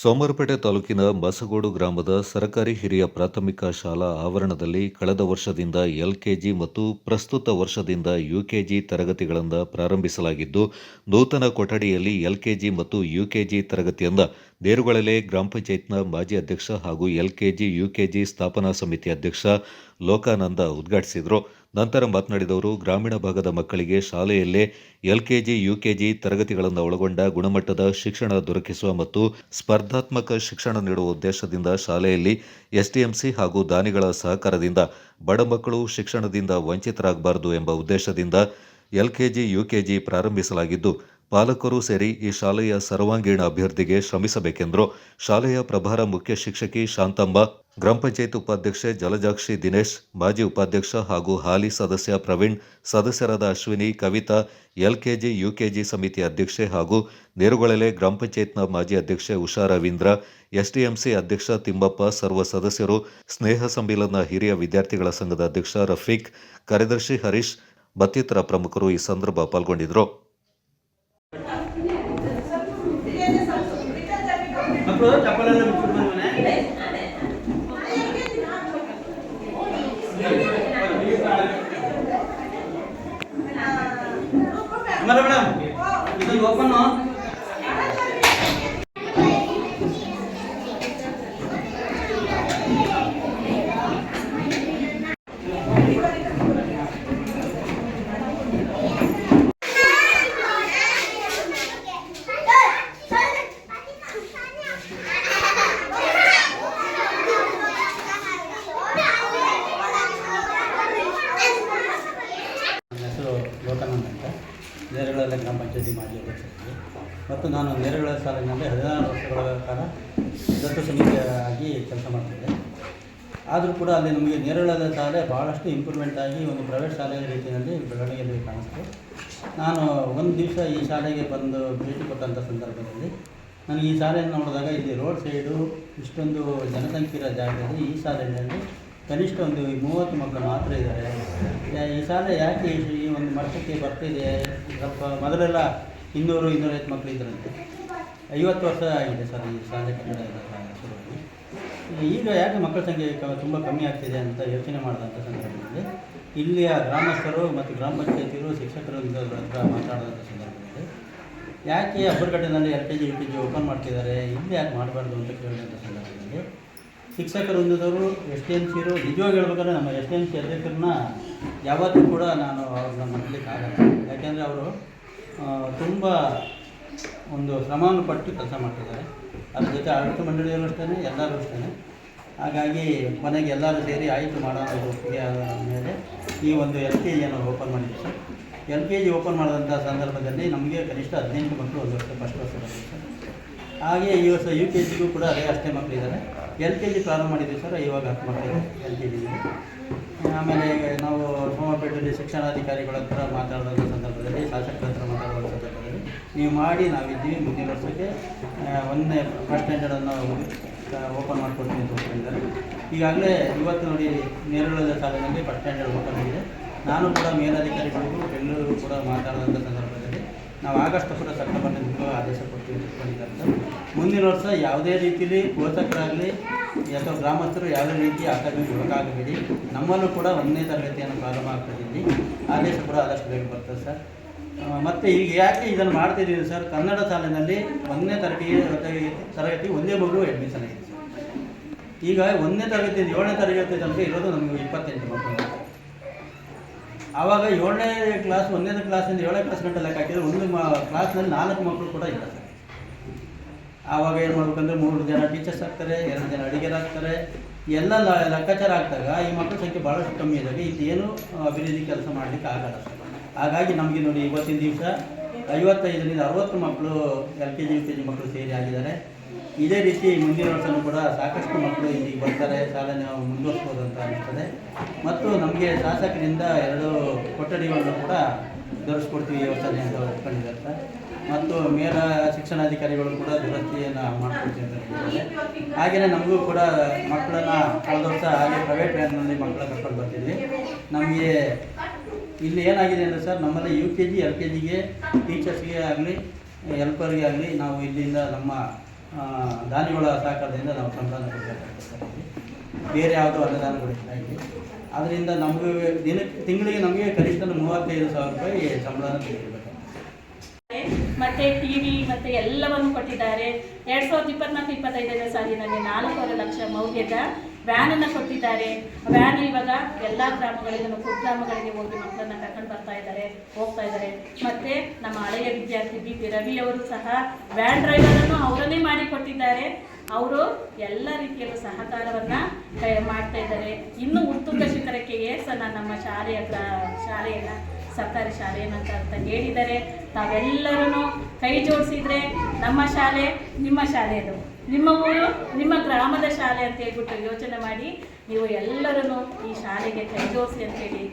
ಸೋಮವಾರಪೇಟೆ ತಾಲೂಕಿನ ಬಸಗೋಡು ಗ್ರಾಮದ ಸರಕಾರಿ ಹಿರಿಯ ಪ್ರಾಥಮಿಕ ಶಾಲಾ ಆವರಣದಲ್ಲಿ ಕಳೆದ ವರ್ಷದಿಂದ ಎಲ್ಕೆಜಿ ಮತ್ತು ಪ್ರಸ್ತುತ ವರ್ಷದಿಂದ ಯುಕೆಜಿ ತರಗತಿಗಳನ್ನು ಪ್ರಾರಂಭಿಸಲಾಗಿದ್ದು, ನೂತನ ಕೊಠಡಿಯಲ್ಲಿ ಎಲ್ಕೆಜಿ ಮತ್ತು ಯುಕೆಜಿ ತರಗತಿಯಿಂದ ದೇರುಗಳಲೆ ಗ್ರಾಮ ಪಂಚಾಯತ್ನ ಮಾಜಿ ಅಧ್ಯಕ್ಷ ಹಾಗೂ ಎಲ್ಕೆಜಿ, ಯುಕೆಜಿ ಸ್ಥಾಪನಾ ಸಮಿತಿ ಅಧ್ಯಕ್ಷ ಲೋಕಾನಂದ ಉದ್ಘಾಟಿಸಿದರು. ನಂತರ ಮಾತನಾಡಿದವರು ಗ್ರಾಮೀಣ ಭಾಗದ ಮಕ್ಕಳಿಗೆ ಶಾಲೆಯಲ್ಲೇ ಎಲ್ಕೆಜಿ, ಯುಕೆಜಿ ತರಗತಿಗಳನ್ನು ಒಳಗೊಂಡ ಗುಣಮಟ್ಟದ ಶಿಕ್ಷಣ ದೊರಕಿಸುವ ಮತ್ತು ಸ್ಪರ್ಧಾತ್ಮಕ ಶಿಕ್ಷಣ ನೀಡುವ ಉದ್ದೇಶದಿಂದ ಶಾಲೆಯಲ್ಲಿ ಎಸ್ಡಿಎಂಸಿ ಹಾಗೂ ದಾನಿಗಳ ಸಹಕಾರದಿಂದ ಬಡ ಮಕ್ಕಳು ಶಿಕ್ಷಣದಿಂದ ವಂಚಿತರಾಗಬಾರದು ಎಂಬ ಉದ್ದೇಶದಿಂದ ಎಲ್ಕೆಜಿ, ಯುಕೆಜಿ ಪ್ರಾರಂಭಿಸಲಾಗಿದ್ದು, ಪಾಲಕರು ಸೇರಿ ಈ ಶಾಲೆಯ ಸರ್ವಾಂಗೀಣ ಅಭಿವೃದ್ಧಿಗೆ ಶ್ರಮಿಸಬೇಕೆಂದರು. ಶಾಲೆಯ ಪ್ರಭಾರ ಮುಖ್ಯ ಶಿಕ್ಷಕಿ ಶಾಂತಮ್ಮ ಗ್ರಾಮ ಪಂಚಾಯತ್ ಉಪಾಧ್ಯಕ್ಷೆ ಜಲಜಾಕ್ಷಿ ದಿನೇಶ್, ಮಾಜಿ ಉಪಾಧ್ಯಕ್ಷ ಹಾಗೂ ಹಾಲಿ ಸದಸ್ಯ ಪ್ರವೀಣ್, ಸದಸ್ಯರಾದ ಅಶ್ವಿನಿ, ಕವಿತಾ, ಎಲ್ಕೆಜಿ, ಯುಕೆಜಿ ಸಮಿತಿ ಅಧ್ಯಕ್ಷೆ ಹಾಗೂ ನೇರುಗೊಳಲೆ ಗ್ರಾಮ ಪಂಚಾಯತ್ನ ಮಾಜಿ ಅಧ್ಯಕ್ಷೆ ಉಷಾ ರವೀಂದ್ರ, ಎಸ್ಡಿಎಂಸಿ ಅಧ್ಯಕ್ಷ ತಿಮ್ಮಪ್ಪ, ಸರ್ವ ಸದಸ್ಯರು, ಸ್ನೇಹ ಸಮ್ಮೇಳನ ಹಿರಿಯ ವಿದ್ಯಾರ್ಥಿಗಳ ಸಂಘದ ಅಧ್ಯಕ್ಷ ರಫೀಕ್, ಕಾರ್ಯದರ್ಶಿ ಹರೀಶ್, ಮತ್ತಿತರ ಪ್ರಮುಖರು ಈ ಸಂದರ್ಭ ಪಾಲ್ಗೊಂಡಿದ್ದರು. மேடம் மேடம் இது ஓப்பன் ಪಂಚಾಯತಿ ಮಾಜಿ ಅಧ್ಯಕ್ಷರಿಗೆ ಮತ್ತು ನಾನು ನೇರಳೆ ಸಾಲಿನಲ್ಲಿ ಹದಿನಾರು ವರ್ಷಗಳ ಕಾಲ ದತ್ತು ಸಮಿತಿಯಾಗಿ ಕೆಲಸ ಮಾಡ್ತಿದ್ದೆ. ಆದರೂ ಕೂಡ ಅಲ್ಲಿ ನಮಗೆ ನೇರಳದ ಶಾಲೆ ಭಾಳಷ್ಟು ಇಂಪ್ರೂವ್ಮೆಂಟ್ ಆಗಿ ಒಂದು ಪ್ರೈವೇಟ್ ಶಾಲೆಯ ರೀತಿಯಲ್ಲಿ ಬೆಳವಣಿಗೆಯಲ್ಲಿ ಕಾಣಿಸ್ತು. ನಾನು ಒಂದು ದಿವಸ ಈ ಶಾಲೆಗೆ ಬಂದು ಭೇಟಿ ಕೊಟ್ಟಂಥ ಸಂದರ್ಭದಲ್ಲಿ ನನಗೆ ಈ ಶಾಲೆಯನ್ನು ನೋಡಿದಾಗ ಇಲ್ಲಿ ರೋಡ್ ಸೈಡು ಇಷ್ಟೊಂದು ಜನಸಂಖ್ಯೆ ಇರೋ ಜಾಗದಲ್ಲಿ ಈ ಶಾಲೆಯಲ್ಲಿ ಕನಿಷ್ಠ ಒಂದು ಮೂವತ್ತು ಮಕ್ಕಳು ಮಾತ್ರ ಇದ್ದಾರೆ. ಈ ಸಾಲ ಯಾಕೆ ಈ- ಒಂದು ಮಟ್ಟಕ್ಕೆ ಬರ್ತಿದೆ? ಸ್ವಲ್ಪ ಮೊದಲೆಲ್ಲ ಇನ್ನೂರು, ಇನ್ನೂರೈವತ್ತು ಮಕ್ಕಳು ಇದ್ದರಂತೆ ಐವತ್ತು ವರ್ಷ ಆಗಿದೆ ಸರ್ ಈ ಶಾಲೆ ಶುರುವಾಗಿ. ಈಗ ಯಾಕೆ ಮಕ್ಕಳ ಸಂಖ್ಯೆ ತುಂಬ ಕಮ್ಮಿ ಆಗ್ತಿದೆ ಅಂತ ಯೋಚನೆ ಮಾಡಿದಂಥ ಸಂದರ್ಭದಲ್ಲಿ, ಇಲ್ಲಿಯ ಗ್ರಾಮಸ್ಥರು ಮತ್ತು ಗ್ರಾಮ ಪಂಚಾಯತಿಯರು, ಶಿಕ್ಷಕರು ಹತ್ರ ಮಾತಾಡಿದಂಥ ಸಂದರ್ಭದಲ್ಲಿ, ಯಾಕೆ ಅಬ್ಬರ್ಗಡ್ಡೆನಲ್ಲಿ L K G U K G open ಮಾಡ್ತಿದ್ದಾರೆ? ಇಲ್ಲಿ ಯಾಕೆ ಮಾಡಬಾರ್ದು ಅಂತ ಕೇಳಿದಂಥ ಸಂದರ್ಭದಲ್ಲಿ ಶಿಕ್ಷಕರು ಹೊಂದಿದವರು ಎಸ್ ಟಿ ಎಂ ಸಿರು, ನಿಜವಾಗಿ ಹೇಳ್ಬೇಕಾದ್ರೆ ನಮ್ಮ ಎಸ್ ಟಿ ಎಂ ಸಿ ಅಧ್ಯಕ್ಷರನ್ನ ಯಾವತ್ತೂ ಕೂಡ ನಾನು ಅವ್ರನ್ನ ಮಟ್ಟಲಿಕ್ಕೆ ಆಗಲ್ಲ. ಯಾಕೆಂದರೆ ಅವರು ತುಂಬ ಒಂದು ಶ್ರಮವನ್ನು ಪಟ್ಟು ಕೆಲಸ ಮಾಡ್ತಿದ್ದಾರೆ. ಅದ್ರ ಜೊತೆ ಆಡಳಿತ ಮಂಡಳಿಯಲ್ಲೂ ಅಷ್ಟೇ ಎಲ್ಲರೂ ಅಷ್ಟೇ ಹಾಗಾಗಿ ಮನೆಗೆ ಎಲ್ಲರೂ ಸೇರಿ ಆಯ್ತು ಮಾಡೋಣ ಇದು ಒಪ್ಪಿಗೆ ಮೇಲೆ ಈ ಒಂದು ಎಲ್ ಕೆ ಜಿಯನ್ನು ಓಪನ್ ಮಾಡಿದ್ವಿ sir. L K G open ಮಾಡಿದಂಥ ಸಂದರ್ಭದಲ್ಲಿ ನಮಗೆ ಕನಿಷ್ಠ ಹದಿನೆಂಟು ಮಕ್ಕಳು ಒಂದು ವರ್ಷ ಫಸ್ಟ್ ವರ್ಷ ಹಾಗೆ ಈ ವರ್ಷ ಯು ಕೆ ಜಿಗೂ ಕೂಡ ಅದೇ ಅಷ್ಟೇ ಮಕ್ಕಳಿದ್ದಾರೆ. ಎಲ್ ಕೆ ಜಿ ಪ್ರಾರಂಭ ಮಾಡಿದ್ವಿ ಸರ್ ಇವಾಗ ಹತ್ತು ಮಕ್ಕಳಿಗೆ ಎಲ್ ಕೆ ಜಿಗೆ ಆಮೇಲೆ ನಾವು ಸೋಮಪೇಟೆಯಲ್ಲಿ ಶಿಕ್ಷಣಾಧಿಕಾರಿಗಳ ಹತ್ರ ಮಾತಾಡಿದಂಥ ಸಂದರ್ಭದಲ್ಲಿ, ಶಾಸಕರ ಹತ್ರ ಮಾತಾಡುವ ಸಂದರ್ಭದಲ್ಲಿ, ನೀವು ಮಾಡಿ, ನಾವಿದ್ದೀವಿ, ಮುಂದಿನ ವರ್ಷಕ್ಕೆ ಒಂದನೇ ಫಸ್ಟ್ ಸ್ಟ್ಯಾಂಡರ್ಡನ್ನು ಓಪನ್ ಮಾಡಿಕೊಡ್ತೀನಿ ಅಂತ ಹೋಗ್ತಿದ್ದಾರೆ ಈಗಾಗಲೇ ಇವತ್ತು ನೋಡಿ ನೇರಳದ ಸಾಲಿನಲ್ಲಿ ಫಸ್ಟ್ ಸ್ಟ್ಯಾಂಡರ್ಡ್ ಓಪನ್ ಆಗಿದೆ. ನಾನು ಕೂಡ ಮೇಲಧಿಕಾರಿಗಳಿಗೂ ಬೆಂಗಳೂರು ಕೂಡ ಮಾತಾಡಿದಂಥ ಸಂದರ್ಭದಲ್ಲಿ ನಾವು ಆಗಸ್ಟ್ ಕೂಡ ಸೆಪ್ಟೆಂಬರ್ನಿಂದ ಆದೇಶ ಕೊಡ್ತೀವಿ ಅಂತ ಮುಂದಿನ ವರ್ಷ ಯಾವುದೇ ರೀತಿಯಲ್ಲಿ ಪೋಷಕರಾಗಲಿ ಅಥವಾ ಗ್ರಾಮಸ್ಥರು ಯಾವುದೇ ರೀತಿ ಆತಂಕಕ್ಕೆ ಒಳಗಾಗಬೇಡಿ ನಮ್ಮಲ್ಲೂ ಕೂಡ ಒಂದನೇ ತರಗತಿಯನ್ನು ಪ್ರಾರಂಭ ಆಗ್ತದೆ ಆದೇಶ ಕೂಡ ಆದಷ್ಟು ಬೇಗ ಬರ್ತದೆ ಸರ್. ಮತ್ತು ಈಗ ಯಾಕೆ ಇದನ್ನು ಮಾಡ್ತಿದ್ದೀವಿ ಸರ್? ಕನ್ನಡ ಸಾಲಿನಲ್ಲಿ ಒಂದನೇ ತರಗತಿ ತರಗತಿ ಒಂದೇ ಮಗು ಅಡ್ಮಿಷನ್ ಆಗಿದೆ ಈಗ ಒಂದನೇ ತರಗತಿಯಿಂದ ಏಳನೇ ತರಗತಿ ತನಕ ಇರೋದು ನಮಗೆ ಇಪ್ಪತ್ತೆಂಟು ಮಕ್ಕಳು. ಆವಾಗ ಏಳನೇ ಕ್ಲಾಸ್ ಒಂದನೇ ಕ್ಲಾಸಿಂದ ಏಳನೇ ಕ್ಲಾಸ್ ಗಂಟೆ ಲೆಕ್ಕ ಹಾಕಿದ್ರೆ ಒಂದು ಮ ಕ್ಲಾಸ್ನಲ್ಲಿ ನಾಲ್ಕು ಮಕ್ಕಳು ಕೂಡ ಸರ್ ಆವಾಗ ಏನು ಮಾಡ್ಬೇಕಂದ್ರೆ ಮೂರು ಜನ ಟೀಚರ್ಸ್ ಆಗ್ತಾರೆ, ಎರಡು ಜನ ಅಡುಗೆರಾಗ್ತಾರೆ ಎಲ್ಲ ಲೆಕ್ಕಾಚಾರ ಆಗ್ತಾಗ ಈ ಮಕ್ಕಳ ಸಂಖ್ಯೆ ಭಾಳಷ್ಟು ಕಮ್ಮಿ ಇದ್ದಾಗ ಏನು ಅಭಿವೃದ್ಧಿ ಕೆಲಸ ಮಾಡಲಿಕ್ಕೆ ಆಗಲ್ಲ. ಹಾಗಾಗಿ ನಮಗೆ ನೋಡಿ ಇವತ್ತಿನ ದಿವಸ ಐವತ್ತೈದರಿಂದ ಅರವತ್ತು ಮಕ್ಕಳು L K G, U K G ಮಕ್ಕಳು ಸೇರಿ ಆಗಿದ್ದಾರೆ. ಇದೇ ರೀತಿ ಮುಂದಿನ ವರ್ಷನೂ ಕೂಡ ಸಾಕಷ್ಟು ಮಕ್ಕಳು ಇಲ್ಲಿಗೆ ಬರ್ತಾರೆ ಶಾಲೆ ನಾವು ಮುಂದುವರಿಸ್ಬೋದು ಅಂತ ಅನ್ನಿಸ್ತದೆ ಮತ್ತು ನಮಗೆ ಶಾಸಕರಿಂದ ಎರಡು ಕೊಠಡಿಗಳನ್ನು ಕೂಡ ದೊರಕಿಸ್ಕೊಡ್ತೀವಿ ಯೋಚನೆ ಅಂತ ಒಪ್ಕೊಂಡಿದ್ದಾರೆ ಮತ್ತು ಮೇಲ ಶಿಕ್ಷಣಾಧಿಕಾರಿಗಳು ಕೂಡ ದುರಸ್ತಿಯನ್ನು ಮಾಡ್ಕೊಡ್ತೀವಿ ಅಂತ ಹಾಗೆಯೇ ನಮಗೂ ಕೂಡ ಮಕ್ಕಳನ್ನ ಕಳೆದ ವರ್ಷ ಹಾಗೆ ಪ್ರೈವೇಟ್ ವ್ಯಾನ್ನಲ್ಲಿ ಮಕ್ಕಳ ಕರ್ಕೊಂಡು ಬರ್ತಿದ್ವಿ. ನಮಗೆ ಇಲ್ಲಿ ಏನಾಗಿದೆ ಅಂದರೆ ಸರ್, ನಮ್ಮಲ್ಲಿ U K G L K ಜಿಗೆ ಟೀಚರ್ಸ್ಗೆ ಆಗಲಿ ಹೆಲ್ಪರ್ಗೆ ಆಗಲಿ ನಾವು ಇಲ್ಲಿಂದ ನಮ್ಮ ದಾನಿಗಳ ಸಹಕಾರದಿಂದ ನಾವು ಸಂಬಳನ ಕೊಡಬೇಕಾಗ್ತದೆ ಬೇರೆ ಯಾವುದೋ ಅನುದಾನಗಳಿಲ್ಲ ಇಲ್ಲಿ ಅದರಿಂದ ನಮಗೆ ದಿನಕ್ಕೆ ತಿಂಗಳಿಗೆ ನಮಗೆ ಕನಿಷ್ಠ ಮೂವತ್ತೈದು ಸಾವಿರ ರೂಪಾಯಿ ಸಂಬಳನ ಮತ್ತೆ ಟಿವಿ ಮತ್ತೆ ಎಲ್ಲವನ್ನು ಕೊಟ್ಟಿದ್ದಾರೆ. ಎರಡ್ ಸಾವಿರದ ಇಪ್ಪತ್ನಾಲ್ಕು, ಇಪ್ಪತ್ತೈದನೇ ಸಾಲಿನಲ್ಲಿ ನಾಲ್ಕೂವರೆ ಲಕ್ಷ ಮೌಲ್ಯದ ವ್ಯಾನ್ ಅನ್ನ ಕೊಟ್ಟಿದ್ದಾರೆ. ವ್ಯಾನ್ ಇವಾಗ ಎಲ್ಲಾ ಗ್ರಾಮಗಳಿಗೂ ಗ್ರಾಮಗಳಿಗೆ ಹೋಗಿ ಮಕ್ಕಳನ್ನ ಕರ್ಕೊಂಡು ಬರ್ತಾ ಇದ್ದಾರೆ, ಹೋಗ್ತಾ ಇದ್ದಾರೆ. ಮತ್ತೆ ನಮ್ಮ ಹಳೆಯ ವಿದ್ಯಾರ್ಥಿ ಬಿ ಪಿ ರವಿ ಅವರು ಸಹ ವ್ಯಾನ್ ಡ್ರೈವರ್ ಅನ್ನು ಅವರನ್ನೇ ಮಾಡಿ ಕೊಟ್ಟಿದ್ದಾರೆ. ಅವರು ಎಲ್ಲ ರೀತಿಯಲ್ಲೂ ಸಹಕಾರವನ್ನ ಮಾಡ್ತಾ ಇದ್ದಾರೆ. ಇನ್ನು ಉತ್ತುಂಗ ಶಿಖರಕ್ಕೆ ಏರ್ಸನ್ನ ನಮ್ಮ ಶಾಲೆಯ ಶಾಲೆಯನ್ನ ಸರ್ಕಾರಿ ಶಾಲೆಯನ್ನ ಅಂತ ಹೇಳಿದ್ದಾರೆ ತಾವೆಲ್ಲರೂ ಕೈ ಜೋಡಿಸಿದ್ರೆ ನಮ್ಮ ಶಾಲೆ ನಿಮ್ಮ ಶಾಲೆಯದು. ನಿಮ್ಮ ಊರು, ನಿಮ್ಮ ಗ್ರಾಮದ ಶಾಲೆ ಅಂತ ಹೇಳ್ಬಿಟ್ಟು ಯೋಚನೆ ಮಾಡಿ, ನೀವು ಎಲ್ಲರನ್ನು ಈ ಶಾಲೆಗೆ ಕೈ ಅಂತ ಅಂತೇಳಿ